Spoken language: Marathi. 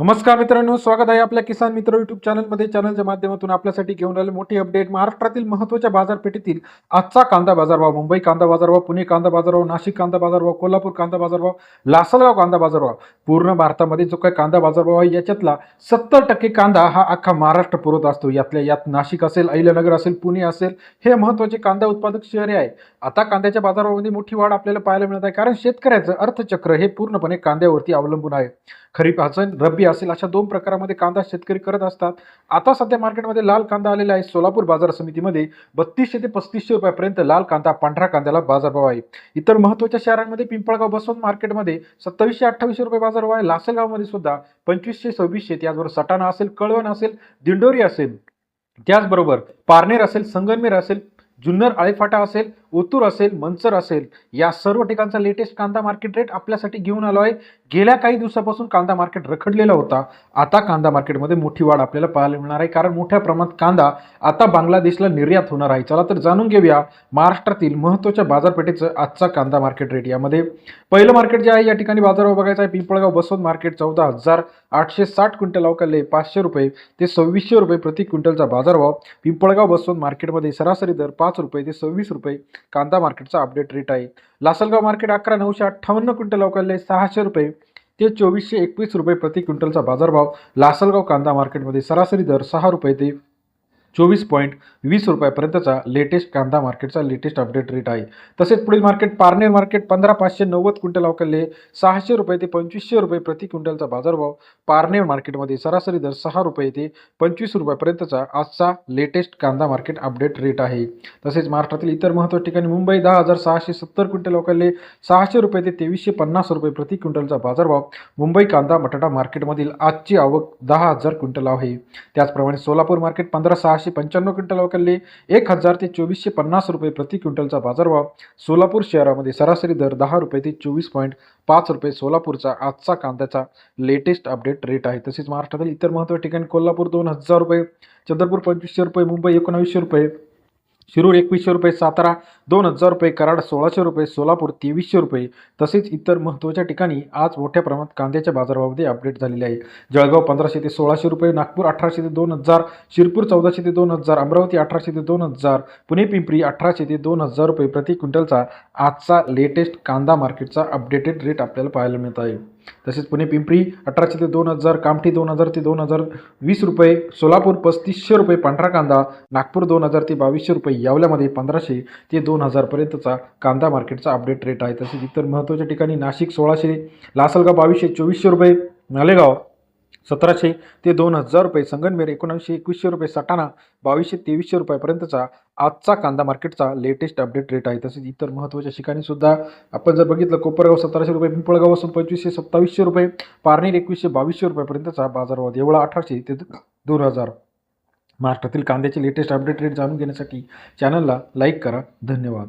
नमस्कार मित्रांनो स्वागत आहे आपल्या किसान मित्र युट्यूब चॅनलमध्ये चॅनलच्या माध्यमातून आपल्यासाठी घेऊन आले मोठी अपडेट महाराष्ट्रातील महत्त्वाच्या बाजारपेठेतील आजचा कांदा बाजारभाव. मुंबई कांदा बाजारभाव पुणे कांदा बाजारभाव नाशिक कांदा बाजारभाव कोल्हापूर कांदा बाजारभाव लासलगाव कांदा बाजारभाव. पूर्ण भारतामध्ये जो काही कांदा बाजारभाव आहे याच्यातला सत्तर टक्के कांदा हा अख्खा महाराष्ट्र पुरवत असतो. यातल्या यात नाशिक असेल अहिल्यानगर असेल पुणे असेल हे महत्त्वाचे कांदा उत्पादक शहरे आहे आता कांद्याच्या बाजारभावामध्ये मोठी वाढ आपल्याला पाहायला मिळत आहे कारण शेतकऱ्याचं अर्थचक्र हे पूर्णपणे कांद्यावरती अवलंबून आहे. खरीप असेल रब्बी असेल अशा दोन प्रकारामध्ये कांदा शेतकरी करत असतात. आता सध्या मार्केटमध्ये लाल कांदा आलेला आहे. सोलापूर बाजार समितीमध्ये बत्तीसशे ते पस्तीसशे रुपयापर्यंत लाल कांदा पांढरा कांद्याला बाजारभाव आहे. इतर महत्त्वाच्या शहरांमध्ये पिंपळगाव बसवंत मार्केटमध्ये सत्तावीसशे अठ्ठावीसशे रुपये बाजारभाव आहे. लासलगावमध्ये सुद्धा पंचवीसशे सव्वीसशे त्याचबरोबर सटाणा असेल कळवण असेल दिंडोरी असेल. त्याचबरोबर पारनेर असेल संगनमेर असेल जुन्नर आळेफाटा असेल ओतूर असेल मंचर असेल या सर्व ठिकाणचा लेटेस्ट कांदा मार्केट रेट आपल्यासाठी घेऊन आलो आहे. गेल्या काही दिवसापासून कांदा मार्केट रखडलेला होता. आता कांदा मार्केटमध्ये मोठी वाढ आपल्याला पाहायला मिळणार आहे. कारण मोठ्या प्रमाणात कांदा आता बांगलादेशला निर्यात होणार आहे. चला तर जाणून घेऊया महाराष्ट्रातील महत्त्वाच्या बाजारपेठेचं आजचा कांदा मार्केट रेट यामध्ये. पहिलं मार्केट जे आहे या ठिकाणी बाजारावर बघायचं आहे. पिंपळगाव बसवंत मार्केट चौदा हजार आठशे साठ क्विंटल अवकाले पाचशे रुपये ते सव्वीसशे रुपये प्रति क्विंटलचा बाजारभाव. पिंपळगाव बसवंत मार्केटमध्ये सरासरी दर पाच रुपये ते सव्वीस रुपये कांदा मार्केटचा अपडेट रेट आहे. लासलगाव मार्केट अकरा नऊशे अठ्ठावन्न क्विंटल अवकाले सहाशे रुपये. ते चोवीसशे एकवीस रुपये प्रति क्विंटलचा बाजारभाव. लासलगाव कांदा मार्केटमध्ये सरासरी दर सहा रुपये ते चोवीस पॉईंट वीस रुपयापर्यंतचा लेटेस्ट कांदा मार्केटचा लेटेस्ट अपडेट रेट आहे. तसेच पुढील मार्केट पारनेर मार्केट पंधरा पाचशे नव्वद क्विंटल अवकाले सहाशे रुपये ते पंचवीसशे रुपये प्रति क्विंटलचा बाजारभाव. पारनेर मार्केटमध्ये सरासरी दर सहा रुपये ते पंचवीस रुपयापर्यंतचा आजचा लेटेस्ट कांदा मार्केट अपडेट रेट आहे. तसेच महाराष्ट्रातील इतर महत्त्वाच्या ठिकाणी मुंबई दहा हजार सहाशे सत्तर क्विंटल अवकाले सहाशे रुपये ते तेवीसशे पन्नास रुपये प्रति क्विंटलचा बाजारभाव. मुंबई कांदा बटाटा मार्केटमधील आजची आवक दहा हजार क्विंटल आहे. त्याचप्रमाणे सोलापूर मार्केट पंधरा सहाशे पंच्याण्णव क्विंटल अवकाले एक हजार ते चोवीसशे पन्नास रुपये प्रति क्विंटलचा बाजारभाव. सोलापूर शहरामध्ये सरासरी दर दहा रुपये ते चोवीस पॉईंट पाच रुपये सोलापूरचा आजचा कांद्याचा लेटेस्ट अपडेट रेट आहे. तसेच महाराष्ट्रातील इतर महत्त्वाच्या ठिकाणी कोल्हापूर दोन हजार रुपये चंद्रपूर पंचवीसशे रुपये मुंबई एकोणावीसशे रुपये शिरूर एकवीसशे रुपये सातारा दोन हजार रुपये कराड सोळाशे रुपये सोलापूर तेवीसशे रुपये तसेच इतर महत्त्वाच्या ठिकाणी आज मोठ्या प्रमाणात कांद्याच्या बाजारभावामध्ये अपडेट झालेले आहे. जळगाव पंधराशे ते सोळाशे रुपये नागपूर अठराशे ते दोन हजार शिरपूर चौदाशे ते दोन हजार अमरावती अठराशे ते दोन हजार पुणे पिंपरी अठराशे ते दोन हजार रुपये प्रति क्विंटलचा आजचा लेटेस्ट कांदा मार्केटचा अपडेटेड रेट आपल्याला पाहायला मिळत आहे. तसेच पुणे पिंपरी अठराशे ते दोन हजार कामठी दोन हजार ते दोन हजार वीस रुपये सोलापूर पस्तीसशे रुपये पांढरा कांदा नागपूर दोन हजार ते बावीसशे रुपये यावल्यामध्ये पंधराशे ते दोन हजारपर्यंतचा कांदा मार्केटचा अपडेट रेट आहे. तसेच इतर महत्त्वाच्या ठिकाणी नाशिक सोळाशे लासलगाव बावीसशे चोवीसशे रुपये मालेगाव सतराशे ते दोन हजार रुपये. संगनमेर एकोणावीसशे एकवीसशे रुपये. सटाणा बावीसशे तेवीसशे रुपयापर्यंतचा आजचा कांदा मार्केटचा लेटेस्ट अपडेट रेट आहे. तसेच इतर महत्त्वाच्या ठिकाणीसुद्धा आपण जर बघितलं कोपरगाव सतराशे रुपये पिंपळगाव असून पंचवीसशे सत्तावीसशे रुपये पारनेर एकवीसशे बावीसशे रुपयापर्यंतचा बाजारवाद एवढा अठराशे ते दोन हजार. महाराष्ट्रातील कांद्याचे लेटेस्ट अपडेट रेट जाणून घेण्यासाठी चॅनलला लाईक करा. धन्यवाद.